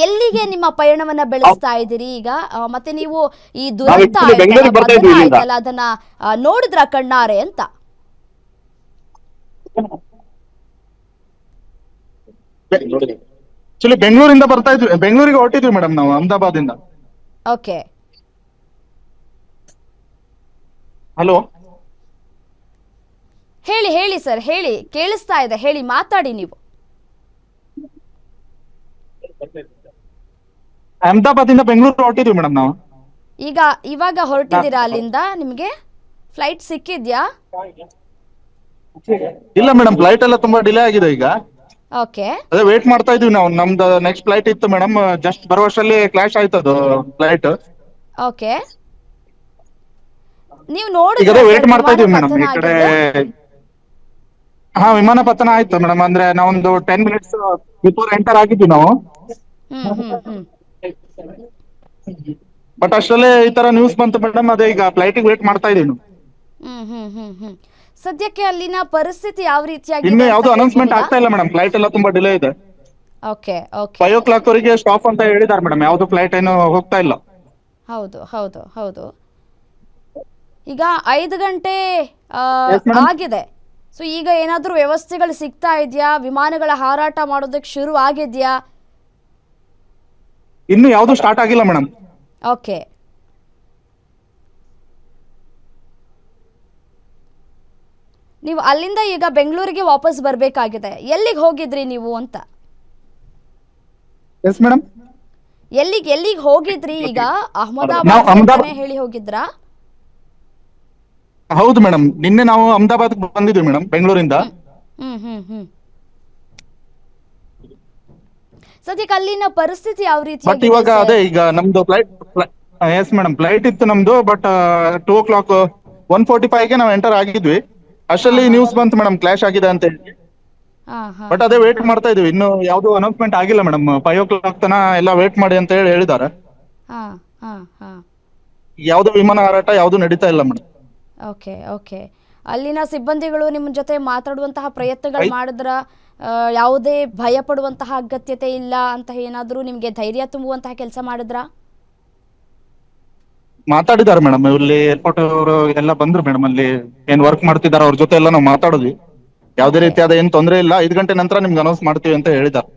ಎಲ್ಲಿಗೆ ನಿಮ್ಮ ಪಯಣವನ್ನ ಬೆಳೆಸ್ತಾ ಇದ್ದೀರಿ ಈಗ? ಮತ್ತೆ ನೀವು ಈ ದುರಂತ ಆಯ್ತಲ್ಲ, ಅದನ್ನ ನೋಡಿದ್ರ ಕಣ್ಣಾರೆ ಅಂತ? ಆಕ್ಚುಲಿ ಬೆಂಗಳೂರಿಂದ ಬರ್ತಾ ಇದ್ವಿ ಬೆಂಗಳೂರಿಗೆ ಹೊರಟಿದ್ವಿ ಮೇಡಮ್ ನಾವು ಅಹಮದಾಬಾದಿಂದ ಓಕೆ. ಹಲೋ. ಹೇಳಿ ಹೇಳಿ ಸರ್ ಹೇಳಿ ಕೇಳಿಸ್ತಾ ಇದೆ ಹೇಳಿ ಮಾತಾಡಿ ನೀವು. ಅಹಮದಾಬಾದಿಂದ ಬೆಂಗಳೂರು ಹೊರಟಿದ್ವಿ ಮೇಡಮ್ ನಾವು. ಈಗ ಇವಾಗ ಹೊರಟಿದ್ದೀರಾ ಅಲ್ಲಿಂದ ನಿಮಗೆ? ಫ್ಲೈಟ್ ಸಿಕ್ಕಿದ್ಯಾ? ಇಲ್ಲ ಮೇಡಮ್ ಫ್ಲೈಟ್ ಎಲ್ಲ ತುಂಬಾ ಡಿಲೇ ಆಗಿದೆ ಈಗ. ಓಕೆ ಅದೇ ವೇಟ್ ಮಾಡ್ತಾ ಇದೀವಿ ನಾವು. ನಮ್ದು ನೆಕ್ಸ್ಟ್ ಫ್ಲೈಟ್ ಇತ್ತು ಮೇಡಮ್ ಜಸ್ಟ್ ಬರುವಷ್ಟರಲ್ಲಿ ಕ್ಲಾಶ್ ಆಯ್ತು ಅದು ಫ್ಲೈಟ್ ಓಕೆ ನೀವು ಈಗ ಅದೇ ವೇಟ್ ಮಾಡ್ತಾ ಇದೀವಿ ಮೇಡಮ್ ಈ ಕಡೆ ಹಾ ವಿಮಾನ ಪತನ ಆಯ್ತು ಮೇಡಮ್ ಅಂದ್ರೆ ನಾವೊಂದು ಟೆನ್ ಮಿನಿಟ್ಸ್ ಬಿಫೋರ್ ಎಂಟರ್ ಆಗಿದ್ವಿ ನಾವು. ಹ್ಮ್ ಹ್ಮ್ ಹ್ಮ್. ಬಟ್ ಅಷ್ಟರಲ್ಲೇ ಈ ತರ ನ್ಯೂಸ್ ಬಂತು ಮೇಡಮ್ ಅದೇ ಈಗ ಫ್ಲೈಟಿಗೆ ವೇಟ್ ಮಾಡ್ತಾ ಇದೀವಿ ನಾವು. ಹ್ಮ್ ಹ್ಮ್ ಹ್ಮ್ ಹ್ಮ್. ಸದ್ಯಕ್ಕೆ ಅಲ್ಲಿನ ಪರಿಸ್ಥಿತಿ ಯಾವ ರೀತಿಯಾಗಿ ಇನ್ನು ಯಾವ್ದು ಅನೌನ್ಸ್ಮೆಂಟ್ ಆಗ್ತಾ ಇಲ್ಲ ಮೇಡಮ್ ಫ್ಲೈಟ್ ಎಲ್ಲ ತುಂಬಾ ಡಿಲೇ ಇದೆ. Okay okay. Five o'clock ವರೆಗೆ ಸ್ಟಾಪ್ ಅಂತ ಹೇಳಿದ್ದಾರೆ ಮೇಡಮ್ ಯಾವ್ದು ಫ್ಲೈಟ್ ಏನು ಹೋಗ್ತಾ ಇಲ್ಲ. ಹೌದು ಹೌದು ಹೌದು. ಈಗ ಐದು ಗಂಟೆ ಆ, Yes, madam. ಆಗಿದೆ. ಸೊ ಈಗ ಏನಾದರೂ ವ್ಯವಸ್ಥೆಗಳು ಸಿಗ್ತಾ ಇದೆಯಾ? ವಿಮಾನಗಳ ಹಾರಾಟ ಮಾಡೋದಕ್ಕೆ ಶುರು ಆಗಿದೆಯಾ? ಇನ್ನು ಯಾವುದು ಸ್ಟಾರ್ಟ್ ಆಗಿಲ್ಲ ಮೇಡಮ್ ಓಕೆ ನೀವು ಅಲ್ಲಿಂದ ಈಗ ಬೆಂಗಳೂರಿಗೆ ವಾಪಸ್ ಬರಬೇಕಾಗಿದೆ. ಎಲ್ಲಿಗೆ ಹೋಗಿದ್ರಿ ನೀವು ಅಂತ? ಎಸ್ ಮೇಡಮ್ ಎಲ್ಲಿಗೆ ಎಲ್ಲಿಗೆ ಹೋಗಿದ್ರಿ ಈಗ? ಅಹಮದಾಬಾದ್ ಅಂತ ಹೇಳಿ ಹೋಗಿದ್ರಾ? ಹೌದು ಮೇಡಮ್ ನಿನ್ನೆ ನಾವು ಅಹಮದಾಬಾದ್ ಬಂದಿದ್ವಿ ಮೇಡಮ್ ಬೆಂಗಳೂರಿಂದ. ಹ್ಮ್ ಹ್ಮ್ ಹ್ಮ್ ಸದ್ಯಕ್ಕೆ ಅಲ್ಲಿನ ಪರಿಸ್ಥಿತಿ ಯಾವ ಬಟ್ ರೀತಿ ಇವಾಗ ಅದೇ ಈಗ ನಮ್ದು ಫ್ಲೈಟ್ ಎಸ್ ಮೇಡಮ್ ಫ್ಲೈಟ್ ಇತ್ತು ನಮ್ದು but two o'clock one forty ಫೈವ್ಗೆ ನಾವು ಎಂಟರ್ ಆಗಿದ್ವಿ. ಅಷ್ಟರಲ್ಲಿ ನ್ಯೂಸ್ ಬಂತು ಮೇಡಮ್ ಕ್ಲಾಶ್ ಆಗಿದೆ ಅಂತ ಹೇಳಿ. ಹಾ ಹಾ. ಬಟ್ ಅದೇ ವೇಟ್ ಮಾಡ್ತಾ ಇದೀವಿ ಇನ್ನು ಯಾವ್ದು ಅನೌನ್ಸ್ಮೆಂಟ್ ಆಗಿಲ್ಲ ಮೇಡಮ್ ಫೈವ್ ಓ ಕ್ಲಾಕ್ ತನ ಎಲ್ಲ ವೇಟ್ ಮಾಡಿ ಅಂತ ಹೇಳಿ ಹೇಳಿದ್ದಾರೆ. ಹಾ ಹಾ ಹಾ. ಯಾವ್ದು ವಿಮಾನ ಹಾರಾಟ ಯಾವ್ದು ನಡೀತಾ ಇಲ್ಲ ಮೇಡಮ್ ಓಕೆ ಓಕೆ. ಅಲ್ಲಿನ ಸಿಬ್ಬಂದಿಗಳು ನಿಮ್ಮ ಜೊತೆ ಮಾತಾಡುವಂತಹ ಪ್ರಯತ್ನಗಳು ಮಾಡಿದ್ರ ಯಾವುದೇ ಭಯ ಪಡುವಂತಹ ಅಗತ್ಯತೆ ಇಲ್ಲ ಅಂತ ಏನಾದರೂ ನಿಮಗೆ ಧೈರ್ಯ ತುಂಬುವಂತಹ ಕೆಲಸ ಮಾಡಿದ್ರಾ? ಮಾತಾಡಿದ್ದಾರೆ ಮೇಡಮ್ ಇಲ್ಲಿ ಏರ್ಪೋರ್ಟ್ ಅವರು ಎಲ್ಲ ಬಂದ್ರು ಮೇಡಮ್ ಅಲ್ಲಿ ಏನ್ ವರ್ಕ್ ಮಾಡ್ತಿದ್ದಾರೆ ಅವ್ರ ಜೊತೆ ಎಲ್ಲ ನಾವು ಮಾತಾಡಿದ್ವಿ. ಯಾವುದೇ ರೀತಿಯಾದ ಏನ್ ತೊಂದರೆ ಇಲ್ಲ ಐದು ಗಂಟೆ ನಂತರ ನಿಮ್ಗೆ ಅನೌನ್ಸ್ ಮಾಡ್ತೀವಿ ಅಂತ ಹೇಳಿದಾರೆ.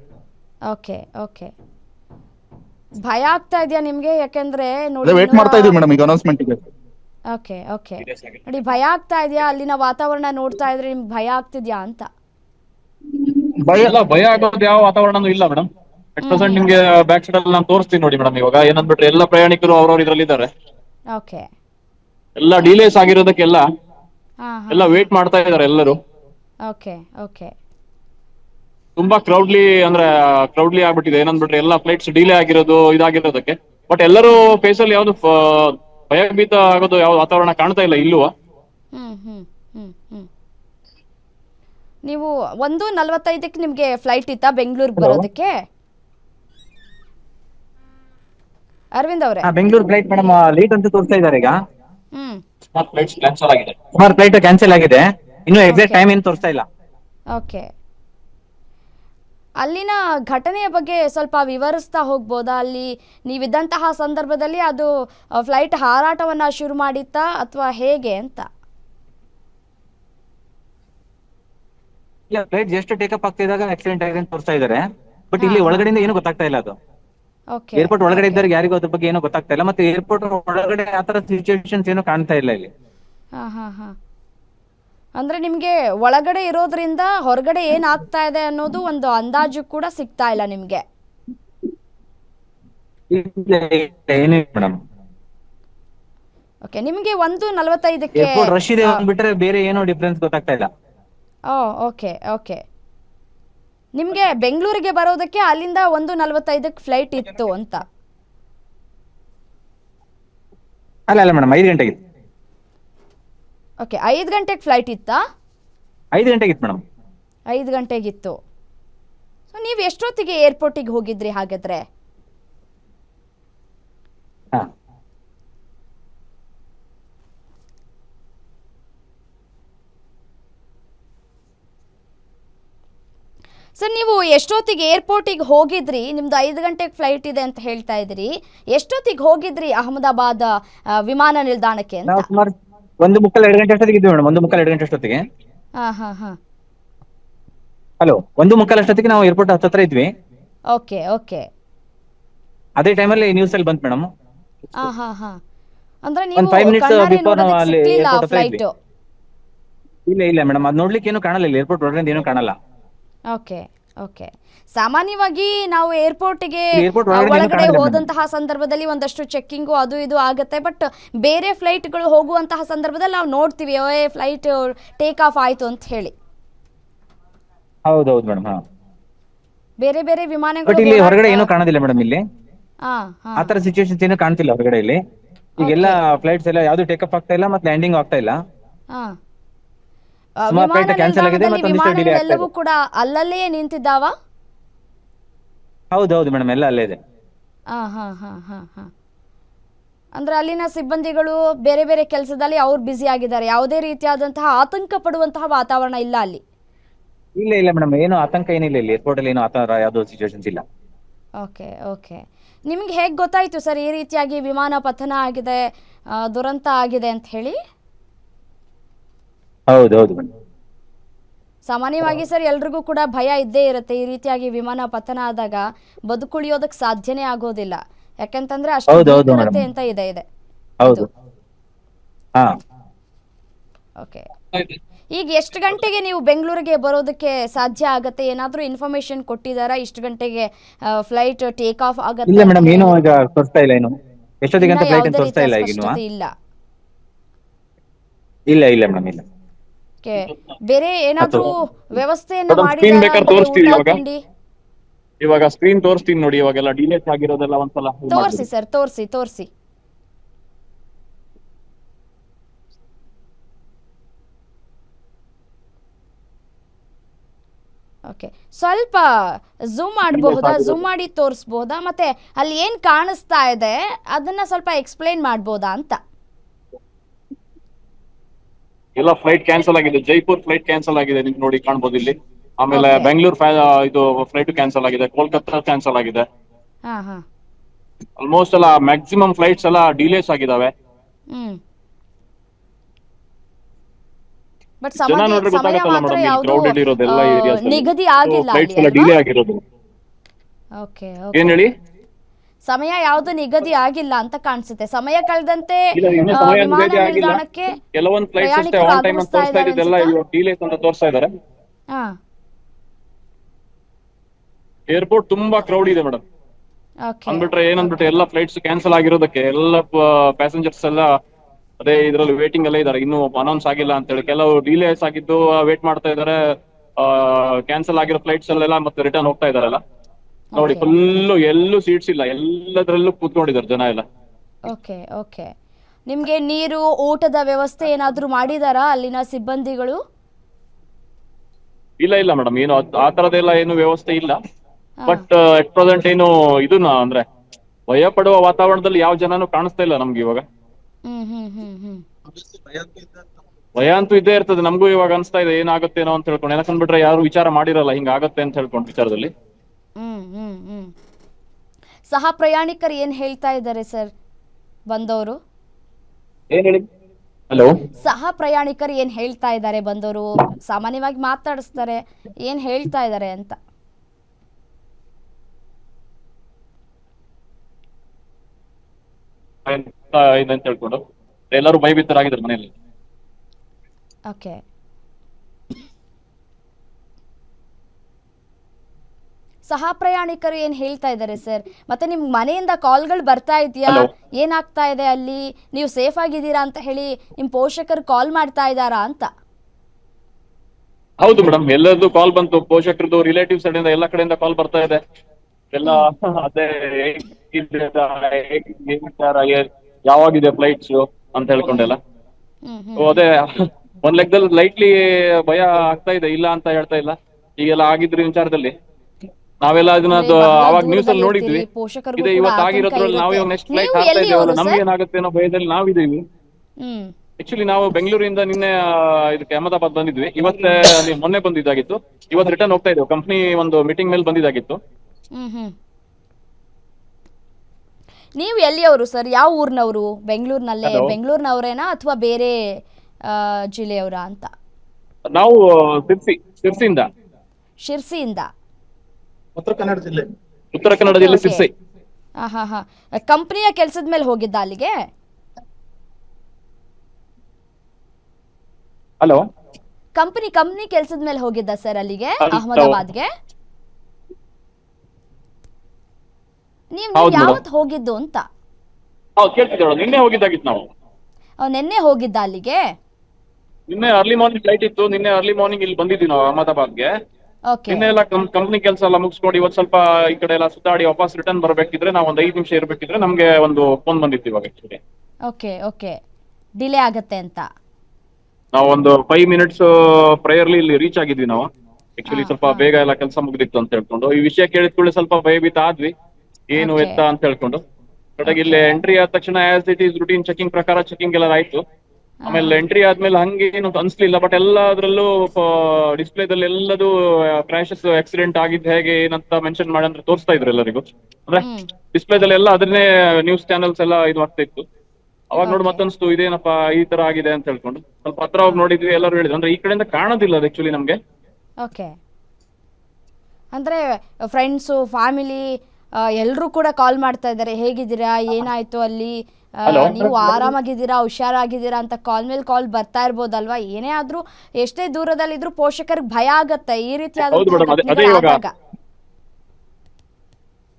Okay okay. ಭಯ ಆಗ್ತಾ ಇದೆಯಾ ನಿಮಗೆ? ಯಾಕೆಂದ್ರೆ ನೋಡಿ ವೇಟ್ ಮಾಡ್ತಾ ಇದೀವಿ ಮೇಡಮ್ ಈಗ ಅನೌನ್ಸ್ಮೆಂಟ್ಗೆ. Okay okay. ನೋಡಿ ಭಯ ಆಗ್ತಾ ಇದೆಯಾ? ಅಲ್ಲಿನ ವಾತಾವರಣ ನೋಡ್ತಾ ಇದ್ರೆ ನಿಮ್ಗೆ ಭಯ ಆಗ್ತಿದ್ಯಾ ಅಂತ? ಭಯ ಇಲ್ಲ ಭಯ ಆಗೋದು ಯಾವ ವಾತಾವರಣನೂ ಇಲ್ಲ ಮೇಡಮ್ ಅಟ್ ಪ್ರೆಸೆಂಟ್ ನಿಮ್ಗೆ ಬ್ಯಾಕ್ ಸೈಡ್ ಅಲ್ಲಿ ನಾನು ತೋರಿಸ್ತೀನಿ ನೋಡಿ ಮೇಡಮ್ ಇವಾಗ. ಏನಂದ್ಬಿಟ್ರೆ ಎಲ್ಲ ಪ್ರಯಾಣಿಕರು ಅವ್ರವ್ರ ಇದ್ರಲ್ಲಿ ಇದ್ದಾರೆ ಓಕೆ. ಎಲ್ಲ ಡಿಲೇಸ್ ಆಗಿರೋದಕ್ಕೆಲ್ಲ ಹಾ ಎಲ್ಲ ವೇಟ್ ಮಾಡ್ತಾ ಇದ್ದಾರೆ ಎಲ್ಲರೂ. Okay okay. ತುಂಬಾ ಕ್ರೌಡ್ಲಿ ಅಂದ್ರೆ ಕ್ರೌಡ್ಲಿ ಆಗ್ಬಿಟ್ಟಿದೆ. ಏನಂದ್ಬಿಟ್ರೆ ಎಲ್ಲ ಫ್ಲೈಟ್ಸ್ ಡಿಲೇ ಆಗಿರೋದು ಇದಾಗಿರೋದಕ್ಕೆ. ಬಟ್ ಎಲ್ಲರೂ ಫೇಸ್ ಅಲ್ಲಿ ಯಾವ್ದು ಭಯಭೀತ ಆಗೋದು ಯಾವ ವಾತಾವರಣ ಕಾಣ್ತಾ ಇಲ್ಲ ಇಲ್ಲೂ ಹ್ಮ್ ಹ್ಮ್ ಹ್ಮ್ ಹ್ಮ್. ನೀವು ಒಂದು ನಲ್ವತ್ತೈದಕ್ಕೆ ನಿಮಗೆ ಫ್ಲೈಟ್ ಇತ್ತಾ ಬೆಂಗಳೂರಿಗೆ ಬರೋದಕ್ಕೆ? ಅರವಿಂದ್ ಅವರೇ. ಬೆಂಗಳೂರು ಫ್ಲೈಟ್ ಮೇಡಮ್ ಲೇಟ್ ಅಂತ ತೋರಿಸ್ತಾ ಇದ್ದಾರೆ ಈಗ. ಹ್ಮ್. ಫ್ಲೈಟ್ ಕ್ಯಾನ್ಸಲ್ ಆಗಿದೆ. ಸುಮಾರು ಫ್ಲೈಟ್ ಕ್ಯಾನ್ಸಲ್ ಆಗಿದೆ. ಇನ್ನು ಎಕ್ಸಾಕ್ಟ್ ಟೈಮ್ ಏನು ತೋರಿಸ್ತಾ ಇಲ್ಲ. ಓಕೆ ಅಲ್ಲಿನ ಘಟನೆಯ ಬಗ್ಗೆ ಸ್ವಲ್ಪ ವಿವರಿಸ್ತಾ ಹೋಗ್ಬೋದಾ? ಅಲ್ಲಿ ನೀವಿದ್ದಂತಹ ಸಂದರ್ಭದಲ್ಲಿ ಅದು ಫ್ಲೈಟ್ ಹಾರಾಟವನ್ನ ಶುರು ಮಾಡಿತ್ತಾ ಅಥವಾ ಹೇಗೆ ಅಂತ? ಇಲ್ಲ ಫ್ಲೈಟ್ ಜಸ್ಟ್ ಟೇಕಪ್ ಆಗ್ತಾ ಇದ್ದಾಗ ಆಕ್ಸಿಡೆಂಟ್ ಆಗಿದೆ ಅಂತ ತೋರಿಸ್ತಾ ಇದ್ದಾರೆ ಬಟ್ ಇಲ್ಲಿ ಒಳಗಡೆಯಿಂದ ಏನು ಗೊತ್ತಾಗ್ತಾ ಇಲ್ಲ ಅದು. ಓಕೆ ಏರ್ಪೋರ್ಟ್ ಒಳಗಡೆ ಇದ್ದವ್ರಿಗೆ ಯಾರಿಗೂ ಅದ್ರ ಬಗ್ಗೆ ಏನೂ ಗೊತ್ತಾಗ್ತಾ ಇಲ್ಲ. ಮತ್ತೆ ಏರ್ಪೋರ್ಟ್ ಒಳಗಡೆ ಆತರ ಸಿಚುಯೇಷನ್ಸ್ ಏನು ಕಾಣ್ತಾ ಇಲ್ಲ ಇಲ್ಲಿ. ಹಾ ಹಾ ಹಾ. ಅಂದ್ರೆ ನಿಮಗೆ ಒಳಗಡೆ ಇರೋದ್ರಿಂದ ಹೊರಗಡೆ ಏನಾಗ್ತಾ ಇದೆ ಅನ್ನೋದು ಒಂದು ಅಂದಾಜು ಕೂಡ ಸಿಗ್ತಾ ಇಲ್ಲ ನಿಮಗೆ. ಓಕೆ ನಿಮಗೆ ಒಂದು ನಲವತ್ತೈದಕ್ಕೆ ರಶ್ ಇದೆ ಅಂದ್ಬಿಟ್ರೆ ಬೇರೆ ಏನೋ ಡಿಫ್ರೆನ್ಸ್ ಗೊತ್ತಾಗ್ತಾ ಇಲ್ಲ. ಓ ಓಕೆ ಓಕೆ ನಿಮಗೆ ಬೆಂಗಳೂರಿಗೆ ಬರೋದಕ್ಕೆ ಅಲ್ಲಿಂದ ಒಂದು ನಲವತ್ತೈದಕ್ಕೆ ಫ್ಲೈಟ್ ಇತ್ತು ಅಂತ. ಅಲ್ಲ ಅಲ್ಲ ಮೇಡಮ್ ಐದು ಗಂಟೆಗೆ. ಓಕೆ ಐದು ಗಂಟೆಗೆ ಫ್ಲೈಟ್ ಇತ್ತಾ? ಐದು ಗಂಟೆಗೆ ಇತ್ತು ಮೇಡಮ್. ಐದು ಗಂಟೆಗಿತ್ತು. ಸೊ ನೀವು ಎಷ್ಟೊತ್ತಿಗೆ ಏರ್ಪೋರ್ಟಿಗೆ ಹೋಗಿದ್ರಿ ಹಾಗಾದ್ರೆ? ಸರ್ ನೀವು ಎಷ್ಟೊತ್ತಿಗೆ ಏರ್ಪೋರ್ಟಿಗೆ ಹೋಗಿದ್ರಿ? ನಿಮ್ದು ಐದು ಗಂಟೆಗೆ ಫ್ಲೈಟ್ ಇದೆ ಅಂತ ಹೇಳ್ತಾ ಇದ್ರಿ ಎಷ್ಟೊತ್ತಿಗೆ ಹೋಗಿದ್ರಿ ಅಹಮದಾಬಾದ್ ವಿಮಾನ ನಿಲ್ದಾಣಕ್ಕೆ ಅಂತ? ಒಂದು ಮುಕ್ಕಲ್ ಎರಡು ಗಂಟೆ ಅಷ್ಟೊತ್ತಿಗೆ ಇದ್ವಿ ಮೇಡಮ್ ಒಂದು ಮುಕ್ಕಲ್ ಎರಡು ಗಂಟೆ ಅಷ್ಟೊತ್ತಿಗೆ. ಹಾ ಹಾ ಹಾ. ಹಲೋ ಒಂದು ಮುಕ್ಕಲ್ ಅಷ್ಟೊತ್ತಿಗೆ ನಾವು ಏರ್ಪೋರ್ಟ್ ಹತ್ತತ್ರ ಇದ್ವಿ. Okay okay. ಅದೇ ಟೈಮಲ್ಲಿ ನ್ಯೂಸ್ ಅಲ್ಲಿ ಬಂತು ಮೇಡಮ್. ಹಾ ಹಾ ಹಾ. ಅಂದ್ರೆ ಒಂದ್ ನೀವು ಮಿನಿಟ್ಸ್ ಕಣ್ಣಾರೆ ಬಿಫೋರ್ ನಾವು ನೋಡೋದಕ್ಕೆ ಅಲ್ಲಿ ಹತ್ರ ಫ್ಲೈಟ್. ಇಲ್ಲ ಇಲ್ಲ ಮೇಡಮ್ ಅದ್ ನೋಡ್ಲಿಕ್ಕೆ ಏನು ಕಾಣಲ್ಲ ಇಲ್ಲಿ ಏರ್ಪೋರ್ಟ್ ಒಳಗಡೆ ಏನು ಕಾಣಲ್ಲ. ಓಕೆ. ಓಕೆ ಸಾಮಾನ್ಯವಾಗಿ ನಾವು ಏರ್ಪೋರ್ಟ್ಗೆ ಏರ್ಪೋರ್ಟ್ ಒಳಗಡೆ ಏನು ಒಳಗಡೆ ಹೋದಂತಹ ಸಂದರ್ಭದಲ್ಲಿ ಒಂದಷ್ಟು ಚೆಕ್ಕಿಂಗು ಅದು ಇದು ಆಗುತ್ತೆ. ಬಟ್ ಬೇರೆ ಫ್ಲೈಟ್ಗಳು ಹೋಗುವಂತಹ ಸಂದರ್ಭದಲ್ಲಿ ನಾವು ನೋಡ್ತೀವಿ ಓ ಫ್ಲೈಟ್ ಟೇಕ್ ಆಫ್ ಆಯ್ತು ಅಂತ ಹೇಳಿ. ಹೌದೌದು ಮೇಡಮ್ ಹಾ. ಬೇರೆ ಬೇರೆ ವಿಮಾನಗಳು ಬಟ್ ಇಲ್ಲಿ ಹೊರಗಡೆ ಏನು ಕಾಣೋದಿಲ್ಲ ಮೇಡಮ್ ಇಲ್ಲಿ. ಹಾ ಹಾ. ಆ ತರ ಸಿಚುವೇಶನ್ಸ್ ಏನು ಕಾಣ್ತಿಲ್ಲ ಹೊರಗಡೆ ಇಲ್ಲಿ. ಈಗೆಲ್ಲ ಫ್ಲೈಟ್ಸ್ ಎಲ್ಲ ಯಾವ್ದು ಟೇಕಪ್ ಆಗ್ತಾ ಇಲ್ಲ ಮತ್ತೆ ಲ್ಯಾಂಡಿಂಗ್ ಆಗ್ತಾ ಇಲ್ಲ. ಹಾ. ವಿಮಾನ ನಿಲ್ದಾಣದಲ್ಲಿ ವಿಮಾನಗಳೆಲ್ಲವೂ. ಕೂಡ ಅಲ್ಲಲ್ಲೇ ನಿಂತಿದ್ದಾವ? ಹೌದೌದು ಮೇಡಮ್ ಎಲ್ಲ ಅಲ್ಲೇ ಇದೆ. ಹಾ ಹಾ ಹಾ ಹಾ ಹಾ. ಅಂದ್ರೆ ಅಲ್ಲಿನ ಸಿಬ್ಬಂದಿಗಳು ಬೇರೆ ಬೇರೆ ಕೆಲಸದಲ್ಲಿ ಅವ್ರು ಬ್ಯುಸಿ ಆಗಿದ್ದಾರೆ. ಯಾವುದೇ ರೀತಿಯಾದಂತಹ ಆತಂಕ ಪಡುವಂತಹ ವಾತಾವರಣ ಇಲ್ಲ ಅಲ್ಲಿ. ಇಲ್ಲ ಇಲ್ಲ ಮೇಡಮ್ ಏನು ಆತಂಕ ಏನಿಲ್ಲ ಇಲ್ಲಿ. ಏರ್ಪೋರ್ಟ್ ಅಲ್ಲಿ ಏನು ಆತರ ಯಾವ್ದು ಸಿಚುವೇಶನ್ಸ್ ಇಲ್ಲ. Okay okay. ನಿಮ್ಗೆ ಹೇಗೆ ಗೊತ್ತಾಯ್ತು ಸರ್ ಈ ರೀತಿಯಾಗಿ ವಿಮಾನ ಪತನ ಆಗಿದೆ ದುರಂತ ಆಗಿದೆ ಅಂತ ಹೇಳಿ? ಮೇಡಮ್ ಸಾಮಾನ್ಯವಾಗಿ ಸರ್ ಎಲ್ರಿಗೂ ಕೂಡ ಭಯ ಇದ್ದೇ ಇರುತ್ತೆ ಈ ರೀತಿಯಾಗಿ ವಿಮಾನ ಪತನ ಆದಾಗ ಬದುಕುಳಿಯೋದಕ್ಕೆ ಸಾಧ್ಯನೇ ಆಗೋದಿಲ್ಲ. ಯಾಕಂತಂದ್ರೆ ಅಷ್ಟು ಹೌದು, ಹೌದು ಭೀಕರತೆ madam. ಅಂತ ಇದೆ ಇದೆ. ಹೌದು. ಹಾ. ಓಕೆ. ಈಗ ಎಷ್ಟು ಗಂಟೆಗೆ ನೀವು ಬೆಂಗಳೂರಿಗೆ ಬರೋದಕ್ಕೆ ಸಾಧ್ಯ ಆಗತ್ತೆ? ಏನಾದರೂ ಇನ್ಫಾರ್ಮೇಶನ್ ಕೊಟ್ಟಿದಾರಾ? ಇಷ್ಟು ಗಂಟೆಗೆ ಫ್ಲೈಟ್ ಟೇಕ್ ಆಫ್ ಆಗತ್ತೆ ಇಲ್ಲ ಅಂತ ಮೇಡಮ್ ಏನು ಈಗ ತೋರಿಸ್ತಾ ಇಲ್ಲ ಏನು ಎಷ್ಟೊತ್ತಿಗೆ ಅಂತ ಇನ್ನ ಫ್ಲೈಟ್ ಯಾವುದೇ ತೋರಿಸ್ತಾ ಇಲ್ಲ ರೀತಿಯ ಈಗ ಸ್ಪಷ್ಟತೆ ಇಲ್ಲ. ಇಲ್ಲ ಇಲ್ಲ ಮೇಡಮ್ ಇಲ್ಲ. ಓಕೆ. ಬೇರೆ ಏನಾದ್ರೂ ವ್ಯವಸ್ಥೆಯನ್ನ ಇವಾಗ? ಇವಾಗ ಸ್ಕ್ರೀನ್ ತೋರಿಸ್ತೀನಿ ನೋಡಿ ಇವಾಗೆಲ್ಲ ಡಿಲೇಸ್ ಆಗಿರೋದೆಲ್ಲ ಒಂದ್ಸಲ ತೋರಿಸಿ ಸರ್ ತೋರಿಸಿ ತೋರಿಸಿ. ಓಕೆ. ಸ್ವಲ್ಪ ಝೂಮ್ ಮಾಡಬಹುದಾ? ಝೂಮ್ ಮಾಡಿ ತೋರಿಸ್ಬೋದಾ? ಮತ್ತೆ ಅಲ್ಲಿ ಏನು ಕಾಣಿಸ್ತಾ ಇದೆ? ಅದನ್ನ ಸ್ವಲ್ಪ ಎಕ್ಸ್ಪ್ಲೈನ್ ಮಾಡ್ಬೋದಾ ಅಂತ. ಎಲ್ಲ ಫ್ಲೈಟ್ ಕ್ಯಾನ್ಸಲ್ ಆಗಿದೆ. ಜೈಪುರ್ ಫ್ಲೈಟ್ ಕ್ಯಾನ್ಸಲ್ ಆಗಿದೆ. ನಿಮ್ಗೆ ನೋಡಿ ಕಾಣ್ಬೋದು ಇಲ್ಲಿ. ಆಮೇಲೆ. ಬೆಂಗಳೂರು ಇದು ಫ್ಲೈಟ್ ಕ್ಯಾನ್ಸಲ್ ಆಗಿದೆ. ಕೋಲ್ಕತ್ತಾ ಕ್ಯಾನ್ಸಲ್ ಆಗಿದೆ. ಆಲ್ಮೋಸ್ಟ್ ಎಲ್ಲ ಮ್ಯಾಕ್ಸಿಮಮ್ ಫ್ಲೈಟ್ಸ್ ಎಲ್ಲ ಡಿಲೇಸ್ ಆಗಿದಾವೆ. ಬಟ್ ಸಮಯ ಮಾತ್ರ ಮೇಡಮ್ ಯಾವುದು ನಿಗದಿ ಆಗಿಲ್ಲ ಫ್ಲೈಟ್ಸ್ ಎಲ್ಲ ಡಿಲೇ ಆಗಿರೋದು. ಓಕೆ ಏನ್ ಹೇಳಿ? ಸಮಯ ಯಾವ್ದು ನಿಗದಿ ಆಗಿಲ್ಲ ಅಂತ ಕಾಣಿಸುತ್ತೆ. ಸಮಯ ಕಳೆದಂತೆ ವಿಮಾನ ನಿಲ್ದಾಣಕ್ಕೆ ಕೆಲವೊಂದ್ ಅಷ್ಟೇ ಆನ್ ಟೈಮ್ ಅಂತ ಆಗಮಿಸ್ತಾ ತೋರಿಸ್ತಾ ಇದ್ದಾರೆ ಡಿಲೇಸ್ ಅಂತ ತೋರಿಸ್ತಾ ಇದಾರೆ ಹಾ ಏರ್ಪೋರ್ಟ್ ತುಂಬಾ ಕ್ರೌಡ್ ಇದೆ ಮೇಡಮ್ ಅಂದ್ಬಿಟ್ರೆ ಏನಂದ್ಬಿಟ್ರೆ ಎಲ್ಲ ಫ್ಲೈಟ್ಸ್ ಕ್ಯಾನ್ಸಲ್ ಆಗಿರೋದಕ್ಕೆ ಎಲ್ಲ ಪ್ಯಾಸೆಂಜರ್ಸ್ ಎಲ್ಲ ಅದೇ ಇದ್ರಲ್ಲಿ ವೇಟಿಂಗ್ ಎಲ್ಲ ಇದಾರೆ ಇನ್ನು ಅನೌನ್ಸ್ ಆಗಿಲ್ಲ ಅಂತ ಹೇಳಿ ಕೆಲವು ಡಿಲೇಸ್ ಆಗಿದ್ದು ವೇಟ್ ಮಾಡ್ತಾ ಇದಾರೆ ಕ್ಯಾನ್ಸಲ್ ಆಗಿರೋ ಫ್ಲೈಟ್ಸ್ ಅಲ್ಲೆಲ್ಲ ಮತ್ತೆ ರಿಟರ್ನ್ ಹೋಗ್ತಾ ಇದಾರಲ್ಲ ನೋಡಿ ಫುಲ್ ಫುಲ್ಲು ಎಲ್ಲೂ ಸೀಟ್ಸ್ ಇಲ್ಲ. ಎಲ್ಲದರಲ್ಲೂ ಕೂತ್ಕೊಂಡಿದ್ದಾರೆ ಜನ ಎಲ್ಲ. ಓಕೆ ಓಕೆ ನಿಮಗೆ ನೀರು ಊಟದ ವ್ಯವಸ್ಥೆ ಏನಾದ್ರೂ ಮಾಡಿದಾರಾ ಅಲ್ಲಿನ ಸಿಬ್ಬಂದಿಗಳು? ಇಲ್ಲ ಇಲ್ಲ ಮೇಡಮ್ ಏನು ಅದ್- ಆ ತರದೆಲ್ಲ ಏನು ವ್ಯವಸ್ಥೆ ಇಲ್ಲ. ಬಟ್ ಅಟ್ ಪ್ರೆಸೆಂಟ್ ಏನು ಇದನ್ನ ಅಂದ್ರೆ ಭಯ ಪಡುವ ವಾತಾವರಣದಲ್ಲಿ ಯಾವ ಜನನು ಕಾಣಿಸ್ತಾ ಇಲ್ಲ ನಮ್ಗೆ ಇವಾಗ. ಹ್ಮ್ ಹ್ಮ್ ಹ್ಮ್ ಹ್ಮ್. ಭಯ ಅಂತೂ ಇದ್ದೇ ಇರ್ತದೆ. ನಮಗೂ ಇವಾಗ ಅನಿಸ್ತಾ ಇದೆ ಏನಾಗುತ್ತೇನೋ ಅಂತ ಹೇಳ್ಕೊಂಡು. ಯಾಕಂದ್ಬಿಟ್ರೆ ಯಾರು ವಿಚಾರ ಮಾಡಿರಲ್ಲ ಹಿಂಗಾಗತ್ತೆ ಅಂತ ಹೇಳ್ಕೊಂಡು ವಿಚಾರದಲ್ಲಿ. ಹ್ಮ್ ಹ್ಮ್. ಸಹ ಪ್ರಯಾಣಿಕರು ಏನು ಹೇಳ್ತಾ ಇದ್ದಾರೆ ಸರ್? ಬಂದವರು? ಏನ್ ಹೇಳಿ? ಹಲೋ ಸಹ ಪ್ರಯಾಣಿಕರು ಏನು ಹೇಳ್ತಾ ಇದ್ದಾರೆ ಬಂದವರು? ಸಾಮಾನ್ಯವಾಗಿ ಮಾತಾಡಿಸ್ತಾರೆ. ಏನು ಹೇಳ್ತಾ ಇದ್ದಾರೆ ಅಂತ? ಇದೆ ಅಂತ ಹೇಳ್ಕೊಂಡು. ಎಲ್ಲರೂ ಭಯಭೀತರಾಗಿದ್ದಾರೆ ಮನೆಯಲ್ಲಿ. ಓಕೆ ಸಹ ಪ್ರಯಾಣಿಕರು ಏನ್ ಹೇಳ್ತಾ ಇದ್ದಾರೆ ಸರ್? ಮತ್ತೆ ನಿಮ್ ಮನೆಯಿಂದ ಕಾಲ್ಗಳು ಬರ್ತಾ ಇದೆಯಾ. ಏನಾಗ್ತಾ ಇದೆ ಅಲ್ಲಿ? ನೀವು ಸೇಫ್ ಆಗಿದ್ದೀರಾ ಅಂತ ಹೇಳಿ ನಿಮ್ ಪೋಷಕರು ಕಾಲ್ ಮಾಡ್ತಾ ಇದ್ದಾರಾ ಅಂತ. ಹೌದು ಮೇಡಮ್ ಎಲ್ಲರದ್ದು ಕಾಲ್ ಬಂತು. ಪೋಷಕರದು ರಿಲೇಟಿವ್ಸ್ ಎಲ್ಲ ಕಡೆಯಿಂದ ಕಾಲ್ ಬರ್ತಾ ಇದೆ. ಎಲ್ಲ ಅದೇ ಯಾವಾಗಿದೆ ಫ್ಲೈಟ್ಸ್ ಅಂತ ಹೇಳ್ಕೊಂಡೆಲ್ಲ. ಅದೇ ಒಂದ್ ಲೆಕ್ಕದಲ್ಲಿ ಲೈಟ್ಲಿ ಭಯ ಆಗ್ತಾ ಇದೆ ಇಲ್ಲ ಅಂತ ಹೇಳ್ತಾ ಇಲ್ಲ. ಈಗೆಲ್ಲ ಆಗಿದ್ರೆ ವಿಚಾರದಲ್ಲಿ. ನಾವೆಲ್ಲ ಅದನ್ನ ಅವಾಗ ನ್ಯೂಸ್ ಅಲ್ಲಿ ನೋಡಿದ್ವಿ. ಇದೆ ಇವತ್ತು ಆಗಿರೋದ್ರಲ್ಲಿ ನಾವು ಇವಾಗ ನೆಕ್ಸ್ಟ್ ಫ್ಲೈಟ್ ಹಾಕ್ತಾ ಅಲ್ಲ ನಮ್ಗೆ ಏನಾಗುತ್ತೆ ಅನ್ನೋ ಭಯದಲ್ಲಿ ನಾವಿದೀವಿ ಹ್ಮ್. ಆಕ್ಚುಲಿ ನಾವು ಬೆಂಗಳೂರಿಂದ ನಿನ್ನೆ ಇದಕ್ಕೆ ಅಹಮದಾಬಾದ್ ಬಂದಿದ್ವಿ. ಇವತ್ತೆ ನೀವು ಮೊನ್ನೆ ಬಂದಿದ್ದಾಗಿತ್ತು. ಇವತ್ತು ರಿಟರ್ನ್ ಹೋಗ್ತಾ ಇದ್ದೇವೆ. ಕಂಪ್ನಿ ಒಂದು ಮೀಟಿಂಗ್ ಮೇಲೆ ಬಂದಿದ್ದಾಗಿತ್ತು. ಹ್ಮ್ ಹ್ಮ್. ನೀವು ಎಲ್ಲಿಯವರು ಸರ್? ಯಾವ ಊರಿನವರು? ಬೆಂಗಳೂರಿನಲ್ಲೇ. ಬೆಂಗಳೂರಿನವರೇನಾ ಅಥವಾ ಬೇರೆ ಜಿಲ್ಲೆಯವರ ಜಿಲ್ಲೆಯವರಾ ಅಂತ? ನಾವು ಶಿರ್ಸಿ ಶಿರ್ಸಿಯಿಂದ. ಶಿರ್ಸಿಯಿಂದ. ಉತ್ತರ ಕನ್ನಡ ಜಿಲ್ಲೆ. ಉತ್ತರ ಕನ್ನಡ ಜಿಲ್ಲೆ ಸಿರ್ಸೆ. ಹಾಂ ಹಾಂ ಹಾಂ ಕೆಲಸದ ಮೇಲೆ ಹೋಗಿದ್ದ ಅಲ್ಲಿಗೆ? ಹಲೋ. ಕಂಪನಿ ಕಂಪನಿ ಕೆಲಸದ ಮೇಲೆ ಹೋಗಿದ್ದ ಸರ್ ಅಲ್ಲಿಗೆ. ಅಹಮದಾಬಾದ್ಗೆ? ನೀವು ಯಾವತ್ ಯಾವತ್ತು ಹೋಗಿದ್ದು ಅಂತ? ನಿನ್ನೆ ಹೋಗಿದ್ದಾಗಿತ್ತು ನಾವು. ನಿನ್ನೆ ನೆನ್ನೆ ಹೋಗಿದ್ದ ಅಲ್ಲಿಗೆ? ನಿನ್ನೆ ಅರ್ಲಿ ಮಾರ್ನಿಂಗ್ ಫ್ಲೈಟ್ ಇತ್ತು. ನಿನ್ನೆ ಅರ್ಲಿ ಮಾರ್ನಿಂಗ್ ಇಲ್ಲಿ ಬಂದಿದ್ವಿ ನಾವು ಅಹಮದಾಬಾದ್ಗೆ. ಎಲ್ಲ ಕಂಪ್ನಿ ಕೆಲಸ ಎಲ್ಲ ಮುಗಿಸ್ಕೊಂಡು ಇವತ್ತು ಸ್ವಲ್ಪ ಈ ಕಡೆ ಎಲ್ಲ ಸುತ್ತಾಡಿ ವಾಪಸ್ ರಿಟರ್ನ್ ಬರಬೇಕಿದ್ರೆ ನಾವು ಒಂದು ಐದು ನಿಮಿಷ ಇರಬೇಕಿದ್ರೆ ನಮಗೆ ಒಂದು ಫೋನ್ ಬಂದಿತ್ತು ಇವಾಗ ಆಕ್ಚುಲಿ ಓಕೆ ಓಕೆ. ಡಿಲೇ ಆಗತ್ತೆ ಅಂತ. ನಾವು ಒಂದು ಫೈವ್ ಮಿನಿಟ್ಸ್ ಪ್ರೇಯರ್ಲಿ ಇಲ್ಲಿ ರೀಚ್ ಆಗಿದ್ವಿ ನಾವು. ಆಕ್ಚುಲಿ ಸ್ವಲ್ಪ ಬೇಗ ಎಲ್ಲ ಕೆಲಸ ಮುಗ್ದಿತ್ತು ಅಂತ ಹೇಳ್ಕೊಂಡು. ಈ ವಿಷಯ ಕೇಳಿದ ಕೂಡಲೇ ಸ್ವಲ್ಪ ಭಯಭೀತ ಆದ್ವಿ. ಏನು. ಎತ್ತ ಅಂತ ಹೇಳ್ಕೊಂಡು. ಕಡೆಗೆ ಇಲ್ಲಿ ಎಂಟ್ರಿ ಆದ ತಕ್ಷಣ as it is routine checking ಪ್ರಕಾರ ಚೆಕಿಂಗ್ ಎಲ್ಲ ಆಯ್ತು. ಆಮೇಲೆ ಎಂಟ್ರಿ ಆದ್ಮೇಲೆ ಹಂಗೆ ಏನು ಅನ್ಸ್ಲಿಲ್ಲ ಬಟ್ ಎಲ್ಲದ್ರಲ್ಲೂ ಡಿಸ್ಪ್ಲೇದಲ್ಲಿ ಎಲ್ಲದು ಕ್ರಾಶಸ್ ಆಕ್ಸಿಡೆಂಟ್ ಆಗಿದ್ ಹೇಗೆ ಏನಂತ ಮೆನ್ಷನ್ ಮಾಡಿ ಅಂದ್ರೆ ತೋರಿಸ್ತಾ ಇದ್ರು ಎಲ್ಲರಿಗೂ. ಅಂದ್ರೆ ಡಿಸ್ಪ್ಲೇದಲ್ಲಿ ಎಲ್ಲ ಅದನ್ನೇ ನ್ಯೂಸ್ ಚಾನೆಲ್ಸ್ ಎಲ್ಲ ಇದು ಆಗ್ತಾ ಇತ್ತು. ಅವಾಗ ನೋಡಿ. ಮತ್ತನ್ಸ್ತು ಇದೇನಪ್ಪ ಈ ತರ ಆಗಿದೆ ಅಂತ ಹೇಳ್ಕೊಂಡು. ಸ್ವಲ್ಪ ಹತ್ರ ಹೋಗಿ ನೋಡಿದ್ವಿ ಎಲ್ಲರೂ ಹೇಳಿದ್ರು. ಅಂದ್ರೆ ಈ ಕಡೆಯಿಂದ ಕಾಣೋದಿಲ್ಲ ಅದು ಆಕ್ಚುಲಿ ನಮ್ಗೆ. ಓಕೆ ಅಂದ್ರೆ ಫ್ರೆಂಡ್ಸು ಫ್ಯಾಮಿಲಿ ಎಲ್ಲರೂ ಕೂಡ ಕಾಲ್ ಮಾಡ್ತಾ ಇದ್ದಾರೆ ಹೇಗಿದ್ದೀರಾ ಏನಾಯ್ತು ಅಲ್ಲಿ. ನೀವು ಆರಾಮಾಗಿದ್ದೀರಾ ಹುಷಾರಾಗಿದ್ದೀರಾ ಅಂತ ಕಾಲ್ ಮೇಲೆ ಕಾಲ್ ಬರ್ತಾ ಇರ್ಬೋದಲ್ವಾ? ಏನೇ ಆದ್ರೂ ಎಷ್ಟೇ ದೂರದಲ್ಲಿದ್ರು ಪೋಷಕರಿಗೆ ಭಯ ಆಗತ್ತೆ. ಈ ರೀತಿ ಹೌದು madam, ಅದೇ- ಅದೇ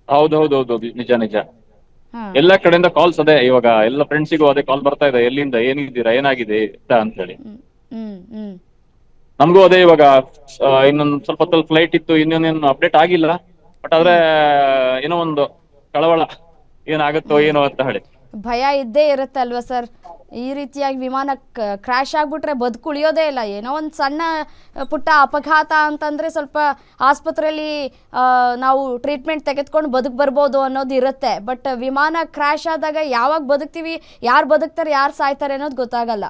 ಹೌದು ಹೌದು ಹೌದು ಹೌದು, ನಿಜ ನಿಜ. ಎಲ್ಲಾ ಕಡೆಯಿಂದ ಕಾಲ್ಸ್ ಅದೇ ಇವಾಗ ಎಲ್ಲ ಫ್ರೆಂಡ್ಸಿಗೂ ಅದೇ ಕಾಲ್ ಬರ್ತಾ ಇದೆ. ಎಲ್ಲಿಂದ ಏನಿದ್ದೀರಾ ಏನಾಗಿದೆ ಅಂತ ಹೇಳಿ ನಮ್ಗೂ ಅದೇ ಇವಾಗ ಇನ್ನೊಂದ್ ಸ್ವಲ್ಪ ಹೊತ್ತಲ್ಲಿ ಫ್ಲೈಟ್ ಇತ್ತು ಇನ್ನೊಂದೇನು ಅಪ್ಡೇಟ್ ಆಗಿಲ್ಲ. ಬಟ್ ಆದ್ರೆ ಏನೋ ಒಂದು ಕಳವಳ ಏನಾಗುತ್ತೋ ಏನೋ ಅಂತ ಹೇಳಿ. ಭಯ ಇದ್ದೇ ಇರುತ್ತೆ ಅಲ್ವಾ ಸರ್? ಈ ರೀತಿಯಾಗಿ ವಿಮಾನ ಕ್ರ್ಯಾಶ್ ಆಗ್ಬಿಟ್ರೆ ಬದುಕುಳಿಯೋದೇ ಇಲ್ಲ. ಏನೋ ಒಂದು ಸಣ್ಣ ಪುಟ್ಟ ಅಪಘಾತ ಅಂತಂದ್ರೆ ಸ್ವಲ್ಪ ಆಸ್ಪತ್ರೆಯಲ್ಲಿ ನಾವು ಟ್ರೀಟ್ಮೆಂಟ್ ತೆಗೆದುಕೊಂಡು ಬದುಕು ಬರ್ಬೋದು ಅನ್ನೋದು ಇರುತ್ತೆ. ಬಟ್ ವಿಮಾನ ಕ್ರ್ಯಾಶ್ ಆದಾಗ ಯಾವಾಗ ಬದುಕ್ತೀವಿ, ಯಾರು ಬದುಕ್ತಾರೆ, ಯಾರು ಸಾಯ್ತಾರೆ ಅನ್ನೋದು ಗೊತ್ತಾಗಲ್ಲ.